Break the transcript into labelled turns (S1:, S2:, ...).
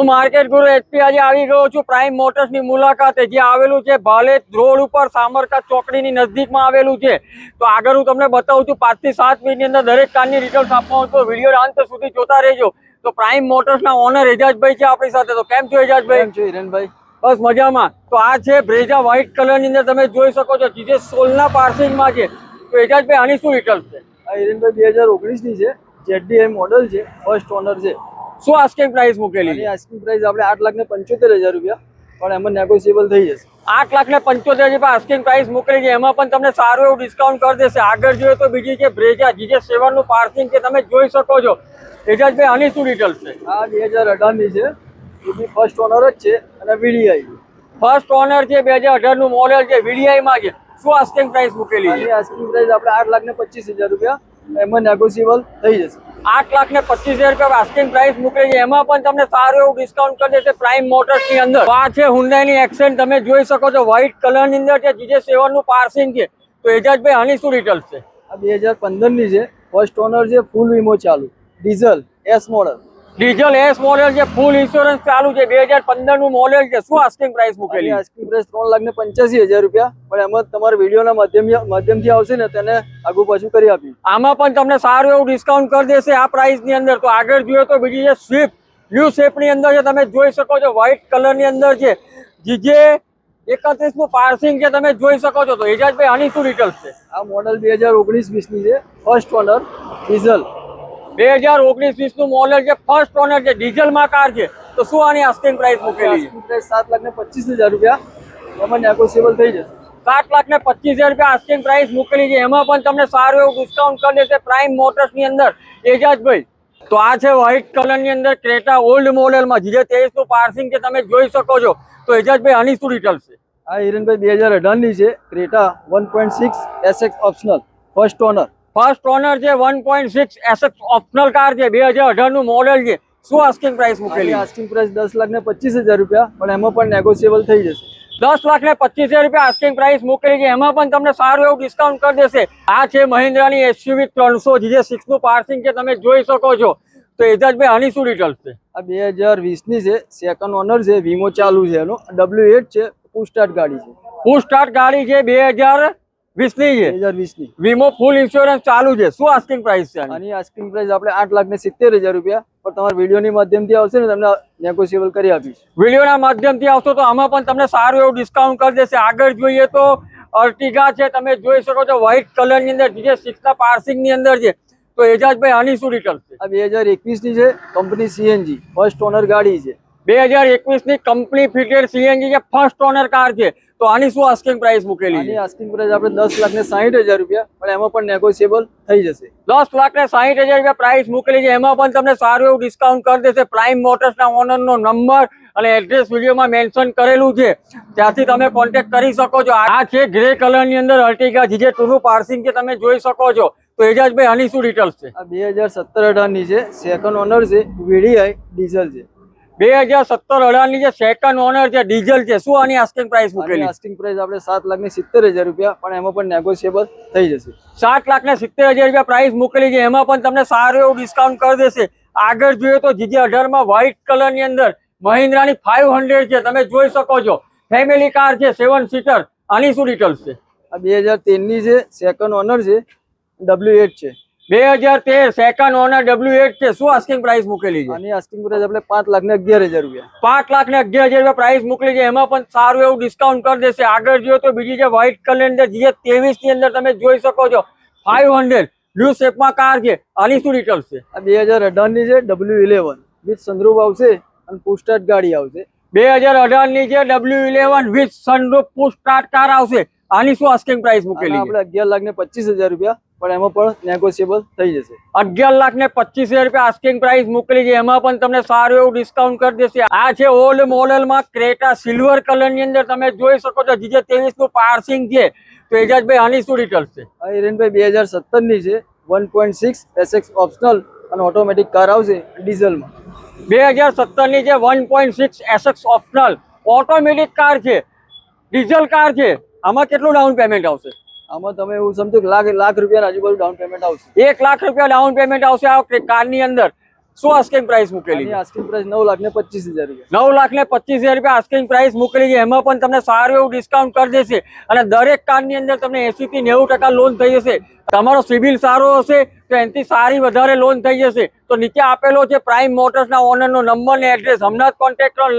S1: હું માર્કેટ ગુરુ એચપી આજે આવી ગયો છું. પ્રાઇમ મોટર્સની મુલાકાતે જે આવેલું છે ભાલેજ રોડ ઉપર સામરકા ચોકડીની નજદીકમાં આવેલું છે. તો આગળ હું તમને બતાવું છું પાંચથી સાત મિનિટની અંદર દરેક કારની ડિટેલ્સ આપવા તો વીડિયો અંત સુધી જોતા રહેજો. તો પ્રાઇમ મોટર્સના ઓનર એજાજભાઈ છે આપણી સાથે. તો કેમ છો એજાજભાઈ?
S2: કેમ છો હિરેનભાઈ
S1: બસ મજામાં. તો આ છે બ્રેઝા વ્હાઇટ કલરની અંદર તમે જોઈ શકો છો જે સોલના પાર્સિંગમાં છે. તો એજાજભાઈ આની શું રિટર્ન છે?
S2: આ હિરેનભાઈ બે હજાર ઓગણીસની છે. જેડીઆઈ મોડલ છે. ફર્સ્ટ ઓનર છે.
S1: શું આસ્કિંગ પ્રાઇસ મૂકેલી? છે
S2: આસ્કિંગ પ્રાઇસ આપણે આઠ લાખ ને પંચોતેર હજાર રૂપિયા. પણ એમાં નેગોશિયેબલ થઈ જશે.
S1: આઠ લાખ ને પંચોતેર જે આસ્કિંગ પ્રાઇસ મૂકેલી છે. એમાં પણ તમને સારું એવું ડિસ્કાઉન્ટ કરી દેશે. આગળ જોઈએ તો બીજી છે બ્રેજા. જીજે સેવનનું પાર્કિંગ છે તમે જોઈ શકો છો. એજાજભાઈ આની શું ડિટેલ્સ છે?
S2: આ બે હજાર અઢારની છે. એ બી ફર્સ્ટ ઓનર જ છે અને વીડીઆઈ
S1: ફર્સ્ટ ઓનર છે બે હજાર અઢારનું મોડેલ છે વીડીઆઈમાં માં છે. શું આસ્કિંગ પ્રાઇસ મૂકેલી છે?
S2: આસ્કિંગ પ્રાઇસ આપણે આઠ લાખ ને પચીસ હજાર રૂપિયા. એમાં નેગોશિયેબલ થઈ જશે.
S1: આઠ લાખ ને પચીસ હજાર રૂપિયા આસ્કિંગ પ્રાઇસ મૂકે છે. એમાં પણ તમને સારું એવું ડિસ્કાઉન્ટ કરી દેશે પ્રાઇમ મોટર્સની અંદર. આ છે હુન્ડાઈ ની એક્સેન્ટ તમે જોઈ શકો છો વ્હાઇટ કલરની અંદર છે. જીજે સેવનનું પાર્સિંગ છે. તો એજાજભાઈ આની શું ડિટેલ્સ છે?
S2: આ બે હજાર પંદરની છે. ફર્સ્ટ ઓનર છે ફૂલ વીમો ચાલુ. Diesel S model
S1: diesel S model છે ફૂલ ઇન્સ્યોરન્સ ચાલુ છે બે હજાર પંદરનું મોડેલ છે. શું આસ્કિંગ પ્રાઇસ મૂકેલી?
S2: આસ્કિંગ પ્રાઇસ ત્રણ લાખ ને પંચ્યાસી હજાર રૂપિયા. પણ એમાં તમારા વિડીયોના માધ્યમ માધ્યમથી આવશે ને તેને આગુ પાછું કરી આપી
S1: આમાં પણ તમને સારું એવું ડિસ્કાઉન્ટ કરી દેશે આ પ્રાઇસની અંદર. તો આગળ જોઈએ તો બીજી છે સ્વિફ્ટ બ્લુ શેપની અંદર છે તમે જોઈ શકો છો વ્હાઇટ કલરની અંદર છે. જીજે એકત્રીસનું પાર્સિંગ છે તમે જોઈ શકો છો. તો એજાજભાઈ આની શું ડિટેલ્સ છે?
S2: આ મોડલ બે હજાર ઓગણીસ વીસની છે ફર્સ્ટ ઓનર ડીઝલ
S1: બે હજાર ઓગણીસ વીસનું મોડેલ છે ફર્સ્ટ ઓનર છે ડીઝલમાં કાર છે. તો શું આની આસ્કિંગ પ્રાઇસ મૂકેલી? છે
S2: સાત લાખ ને પચીસ હજાર રૂપિયા. એમાં નેગોશિયેબલ થઈ જશે.
S1: સાત લાખ ને પચીસ હજાર રૂપિયા આસ્કિંગ પ્રાઇસ મૂકેલી છે. એમાં પણ તમને સારું એવું ડિસ્કાઉન્ટ કરી દેશે પ્રાઇમ મોટર્સની અંદર. એજાજભાઈ તો આ છે વ્હાઇટ કલરની અંદર ક્રેટા ઓલ્ડ મોડેલમાં જીજે તેવીસનું પાર્સિંગ છે તમે જોઈ શકો છો. તો એજાજભાઈ આની શું ડિટેલ છે?
S2: આ હિરણભાઈ બે હજાર અઢારની છે. Creta one point six SX optional first owner
S1: first owner છે one point six SX optional car છે બે હજાર અઢારનું મોડેલ છે. શું આસ્કિંગ પ્રાઇસ મૂકેલી?
S2: આસ્કિંગ પ્રાઇસ દસ લાખ ને પચીસ હજાર રૂપિયા પણ એમાં પણ નેગોશિયેબલ થઈ જશે.
S1: દસ લાખ ને પચીસ હજાર રૂપિયા આસ્કિંગ પ્રાઇસ મૂકેલી છે. એમાં પણ તમને સારું એવું ડિસ્કાઉન્ટ કરી દેશે. આ છે મહિન્દ્રાની એસયુવી ત્રણસો જે સિક્સનું પાર્સિંગ છે તમે જોઈ શકો છો. તો એજાજભાઈ આની શું ડિટેલ્સ છે?
S2: આ બે હજાર વીસની છે સેકન્ડ ઓનર છે વીમો ચાલુ છે એનો. ડબલ્યુ એટ છે પુસ્ટાર્ટ સ્ટાર્ટ ગાડી છે.
S1: પુસ્ટાર્ટ સ્ટાર્ટ ગાડી છે બે હજાર વીસની
S2: બે
S1: છે
S2: હજાર વીસની
S1: વીમો ફૂલ ઇન્સ્યોરન્સ ચાલુ છે. શું આસ્કિંગ પ્રાઇસ છે આની?
S2: આસ્કિંગ પ્રાઇસ આપણે આઠ લાખ ને સિત્તેર હજાર રૂપિયા પણ તમારા વિડીયોની માધ્યમથી આવશે ને તમને નેગોશિયેબલ કરી આપીશ.
S1: વિડીયોના માધ્યમથી આવશો તો આમાં પણ તમને સારું એવું ડિસ્કાઉન્ટ કરી દેશે. આગળ જોઈએ તો અર્ટિગા છે તમે જોઈ શકો છો વ્હાઇટ કલરની અંદર જે સિક્સ પાર્સિંગની અંદર છે. તો એજાજભાઈ આની શું રિટર્ન છે?
S2: આ બે હજાર એકવીસની છે કંપની સીએનજી ફર્સ્ટ ઓનર ગાડી છે.
S1: બે હજાર એકવીસની કંપની ફિટેડ સીએનજી જે ફર્સ્ટ ઓનર કાર છે. તો આની શું આસ્કિંગ પ્રાઇસ મૂકેલી છે?
S2: આસ્કિંગ પ્રાઇસ આપણે દસ લાખ ને સાહીઠ હજાર રૂપિયા પણ એમાં પણ નેગોશિયેબલ થઈ જશે.
S1: દસ લાખ ને સાહીઠ હજાર રૂપિયા પ્રાઇસ મૂકેલી છે. એમાં પણ તમને સારું એવું ડિસ્કાઉન્ટ કરી દેશે. પ્રાઇમ મોટર્સ ના ઓનર નો નંબર અને એડ્રેસ વિડીયોમાં મેન્શન કરેલું છે. ત્યાંથી તમે કોન્ટેક્ટ કરી શકો છો. આ છે ગ્રે કલરની અંદર અર્ટિગા જે ટુનું પાર્સિંગ છે. તમે જોઈ શકો છો. તો એજાજભાઈ આની શું ડિટેલ્સ છે?
S2: આ બે હજાર સત્તર અઢારની છે. સેકન્ડ ઓનર છે. વીડીઆઈ ડીઝલ છે.
S1: બે હજાર સત્તર અઢારની જે સેકન્ડ ઓનર છે ડીઝલ છે શું આની આસ્કિંગ પ્રાઇસ મૂકેલી?
S2: આસ્કિંગ પ્રાઇસ આપણે સાત લાખ ને સિત્તેર હજાર રૂપિયા પણ એમાં પણ નેગોશિયેબલ થઈ જશે.
S1: સાત લાખ ને સિત્તેર હજાર રૂપિયા પ્રાઇસ મૂકેલી છે એમાં પણ તમને સારું એવું ડિસ્કાઉન્ટ કરી દેશે. આગળ જોઈએ તો જીજે અઢારમાં વ્હાઇટ કલરની અંદર મહિન્દ્રાની ફાઇવ હંડ્રેડ છે તમે જોઈ શકો છો. ફેમિલી કાર છે સેવન સીટર આની શું ડિટેલ્સ છે?
S2: આ બે હજાર તેરની છે સેકન્ડ ઓનર છે ડબલ્યુ એટ છે.
S1: બે હજાર તેર સેકન્ડ ઓનર ડબલ્યુ એટ છે શું આસ્કિંગ પ્રાઇસ મૂકેલી છે?
S2: આની આસ્કિંગ પ્રાઇસ આપણે પાંચ લાખ ને અગિયાર હજાર રૂપિયા.
S1: પાંચ લાખ ને અગિયાર હજાર રૂપિયા પ્રાઇસ મોકલી છે એમાં પણ સારું એવું ડિસ્કાઉન્ટ કરી દેશે. આગળ જોઈએ તો બીજી જે વ્હાઇટ કલરની અંદર જે ત્રેવીસની અંદર તમે જોઈ શકો છો ફાઈવ હંડ્રેડ બ્લુ શેપમાં કાર છે આની શું ડિટેલ્સ છે?
S2: આ બે હજાર અઢારની છે ડબલ્યુ ઇલેવન. વિથ સનરૂફ આવશે અને પુસ્ટાર્ટ ગાડી આવશે.
S1: બે હજાર અઢારની છે W eleven with sunroof push car આવશે. આની શું આસ્કિંગ પ્રાઇસ મૂકેલી
S2: આપણે અગિયાર લાખ ને પચીસ હજાર રૂપિયા. પણ એમાં પણ નેગોશિયેબલ થઈ જશે.
S1: અગિયાર લાખ ને પચીસ હજાર રૂપિયા આસ્કિંગ પ્રાઇસ મોકલી છે. એમાં પણ તમને સારું એવું ડિસ્કાઉન્ટ કરી દેશે. આ છે ઓલ્ડ મોડલમાં ક્રેટા સિલ્વર કલરની અંદર તમે જોઈ શકો છો જીજે ત્રેવીસનું પાર્સિંગ છે. તો એજાજભાઈ આની શું ડિટેલ્સ છે?
S2: હિરેનભાઈ બે હજાર સત્તરની છે. One point six SX optional અને ઓટોમેટિક કાર આવશે ડીઝલમાં
S1: બે હજાર સત્તરની જે one point six SX optional automatic car છે. ડીઝલ કાર છે. આમાં કેટલું ડાઉન પેમેન્ટ આવશે?
S2: આમાં તમે એવું સમજો કે લાખ લાખ રૂપિયા આજુબાજુ ડાઉન પેમેન્ટ આવશે.
S1: એક લાખ રૂપિયા ડાઉન પેમેન્ટ આવશે આ કારની અંદર. શું આસ્કિંગ પ્રાઇસ મૂકેલી
S2: આસ્કિંગ પ્રાઇસ નવ લાખ ને પચીસ હજાર રૂપિયા.
S1: નવ લાખ ને પચીસ હજાર રૂપિયા આસ્કિંગ પ્રાઇસ મૂકેલી છે. એમાં પણ તમને સારું એવું ડિસ્કાઉન્ટ કરી દેશે. અને દરેક કારની અંદર તમને એસી થી નેવું ટકા લોન થઈ જશે. તમારો સિવિલ સારો હશે તો એનાથી સારી વધારે લોન થઈ જશે. તો નીચે આપેલો છે પ્રાઇમ મોટર્સના ઓનરનો નંબર ને એડ્રેસ હમણાં જ કોન્ટેક્ટ કરો